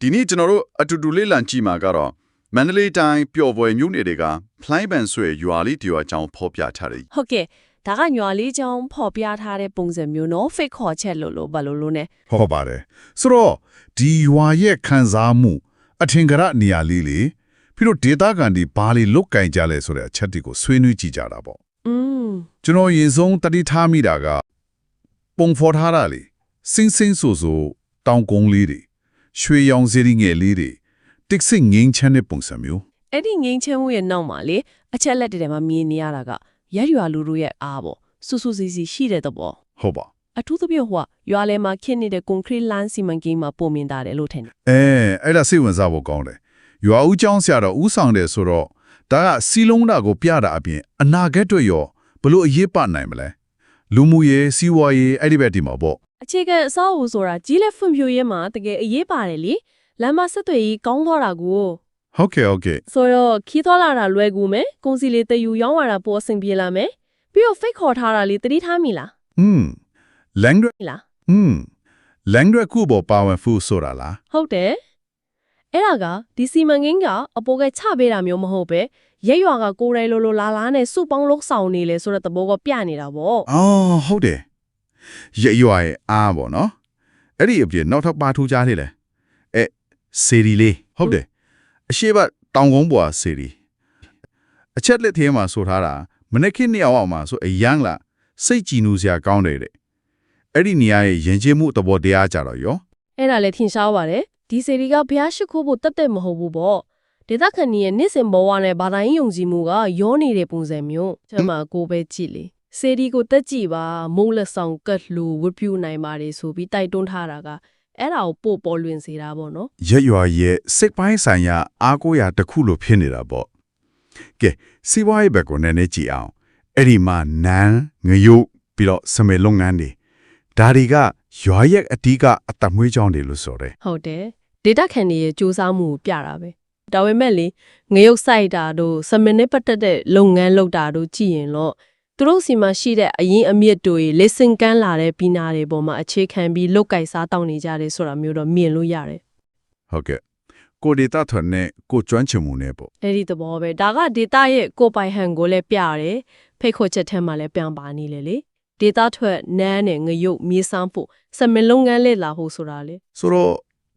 ဒီနေ့ကျွန်တော်တို့အတူတူလေ့လာကြည့်မှာကတော့မန္တလေးတိုင်းပျော်ပွဲမြို့နယ်တွေကဖလိုင်းပန်ဆွေရွာလေးတရွာကြောင်းဖော်ပြထားတယ် ဟုတ်ကဲ့ဒါကညွာလေးချောင်းဖော်ပြထားတဲ့ပုံစံမျိုးနော် fake ခေါ်ချက်လို့လို့ဘာလို့လို့ ਨੇ ဟုတ်ပါတယ်ဆိုတော့ဒီရွာရဲ့ခံစားမှုအထင်ကရနေရာလေးလေပြီးတော့ဒေတာကန်ဒီဘာလေးလုတ်ကင်ကြလဲဆိုတဲ့အချက်တွေကိုဆွေးနွေးကြည့်ကြတာပေါ့ อืม ကျွန်တော်ရင်ဆုံးတတိထားမိတာကပုံဖော်ထားတာလေစင်းစင်းဆူဆူတောင်ကုန်းလေးတွေ ရွှေရောင်စရီငယ်လေးတွေတစ်စစ်ငင်းချမ်းတဲ့ပုံစံမျိုးအဲ့ဒီငိမ့်ချင်းမှုရဲ့နောက်မှာလေအချက်လက်တွေထဲမှာမြင်နေရတာကရက်ရွာလူတို့ရဲ့အားပေါ့စူးစူးစီစီရှိတဲ့သဘောဟုတ်ပါအထူးသဖြင့်ဟိုကရွာလဲမှာခင်းနေတဲ့ concrete လမ်းစီမံကိန်းမှာပုံမြင်တာတယ်လို့ထင်တယ်အဲအဲ့ဒါစိတ်ဝင်စားဖို့ကောင်းတယ်ရွာဦးကျောင်းဆရာတော်ဦးဆောင်တယ်ဆိုတော့ဒါကစီလုံးတာကိုပြတာအပြင်အနာဂတ်တွေရောဘလို့အရေးပနိုင်မလဲလူမှုရေးစီးပွားရေးအဲ့ဒီဘက်ဒီမှာပေါ့ အခြေခံအဆောက်အဦဆိုတာကြီးလက်ဖွံ့ဖြိုးရေးမှာတကယ်အရေးပါတယ်လေလမ်းမဆက်သွယ်ရေးကောင်းသွားတာကို ဟုတ်ကဲ့ဟုတ်ကဲ့ ဆိုတော့ခီးသွားလာတာလွယ်ကူမယ်ကုန်စီလေးတယူရောင်းရတာပိုအဆင်ပြေလာမယ်ပြီးတော့ fake ခေါ်ထားတာလေးတတိထားမိလား อืม language မိလား อืม language ကိုပေါ်ပါဝင်ဖူးဆိုတာလား ဟုတ်တယ်အဲ့ဒါကဒီစီမံကိန်းကအပေါ်ကချပေးတာမျိုးမဟုတ်ပဲရက်ရွာကကိုယ်တိုင်လိုလိုလာလာနဲ့စုပေါင်းလုံးဆောင်နေလေဆိုတဲ့သဘောကပြနေတာပေါ့ အော်ဟုတ်တယ် ရရွာရဲ့အားပေါ့နော်အဲ့ဒီအပြင်နောက်ထပ်ပါထူးကြသေးလဲအဲစေရီလေးဟုတ်တယ်အရှိဘတောင်ကုန်းပေါ်စေရီအချက်လက်သေးမှာဆိုထားတာမနေ့ကနေ့အောင်မှာဆိုအယန်းလာစိတ်ကြည်နူးစရာကောင်းတယ်တဲ့အဲ့ဒီနေရာရဲ့ယဉ်ကျေးမှုသဘောတရားကြတော့ရောအဲ့ဒါလည်းထင်ရှားပါတယ်ဒီစီရီကဘုရားရှိခိုးဖို့တက်တက်မဟုတ်ဘူးပေါ့ဒေသခံကြီးရဲ့နေ့စဉ်ဘဝနဲ့ဘာသာရေးယုံကြည်မှုကရောနေတဲ့ပုံစံမျိုးကျွန်မကိုပဲကြည့်လေ စေဒီကိုတက်ကြည့်ပါမုံလက်ဆောင်ကတ်လူဝတ်ပြုနိုင်ပါတယ်ဆိုပြီးတိုက်တွန်းထားတာကအဲ့ဒါကိုပို့ပေါ်လွင်စေတာပေါ့နော်ရရွာရဲ့စိတ်ပိုင်းဆိုင်ရာအားကိုးရာတစ်ခုလိုဖြစ်နေတာပေါ့ကဲစီးပွားရေးဘက်ကိုနည်းနည်းကြည့်အောင်အဲ့ဒီမှာနန်းငရုတ်ပြီးတော့စမေလုပ်ငန်းတွေဒါတွေကရွာရဲ့အတီးကအတမွေးကြောင်းတွေလို့ဆိုတယ်ဟုတ်တယ်ဒေတာခန်တွေရဲ့စူးစမ်းမှုကိုပြတာပဲဒါပေမဲ့လေငရုတ်ဆိုင်တာတို့စမနစ်ပတ်သက်တဲ့လုပ်ငန်းလုပ်တာတို့ကြည့်ရင်တော့ သူတို့စီမှာရှိတဲ့အရင်အမြင့်တွေလေစင်ကန်းလာတဲ့ပြီးနာတွေပေါ်မှာအခြေခံပြီးလုတ်ကိုက်စားတောင်းနေကြတယ်ဆိုတာမျိုးတော့မြင်လို့ရတယ်ဟုတ်ကဲ့ကိုဒေတာထွန်းနဲ့ကိုကျွမ်းချင်မှုနဲ့ပေါ့အဲ့ဒီသဘောပဲဒါကဒေတာရဲ့ကိုယ်ပိုင်ဟန်ကိုလည်းပြရတယ်ဖိတ်ခေါ်ချက်ထဲမှာလည်းပြန်ပါနေလေလေဒေတာထွက်နန်းနဲ့ငရုတ်မြေးစမ်းဖို့စမင်လုပ်ငန်းလေလာဖို့ဆိုတာလေဆိုတော့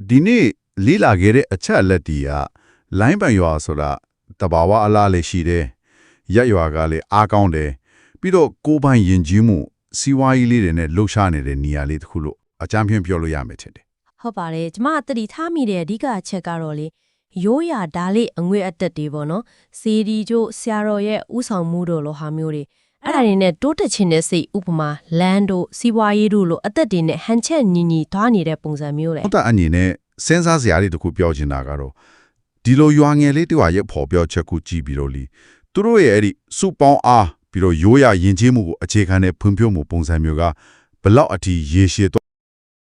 ဒီနေ့လေးလာခဲ့တဲ့အချက်အလက်တီကလိုင်းပန်ရွာဆိုတာတဘာဝအလားလေးရှိတယ်ရက်ရွာကလည်းအားကောင်းတယ် ပြီးတော့ကိုယ်ပိုင်ယဉ်ကျေးမှုစီးပွားရေးလေးတွေနဲ့လှုပ်ရှားနေတဲ့နေရာလေးတစ်ခုလို့အကြမ်းဖျင်းပြောလို့ရမယ်ထင်တယ်ဟုတ်ပါတယ်ကျမကတတိထားမိတဲ့အဓိကအချက်ကတော့လေရိုးရာဓာလေးအငွေ့အတက်တွေပေါ့နော်စီဒီကျို့ဆရာတော်ရဲ့ဥဆောင်မှုတို့လိုဟာမျိုးတွေအဲ့ဒါတွေနဲ့တိုးတက်ခြင်းတဲ့စိတ်ဥပမာလန်တို့စီးပွားရေးတို့လိုအသက်တွေနဲ့ဟန်ချက်ညီညီသွားနေတဲ့ပုံစံမျိုးလေဟုတ်တာအနေနဲ့စဉ်းစားစရာလေးတစ်ခုပြောချင်တာကတော့ဒီလိုရွာငယ်လေးတရွာရဲ့ပေါ်ပြောချက်ကိုကြည့်ပြီးတော့လီသူတို့ရဲ့အဲ့ဒီစုပေါင်းအား ပြီးတော့ရိုးရာယဉ်ကျေးမှုကိုအခြေခံတဲ့ဖွံ့ဖြိုးမှုပုံစံမျိုးကဘလောက်အထိရေရှည်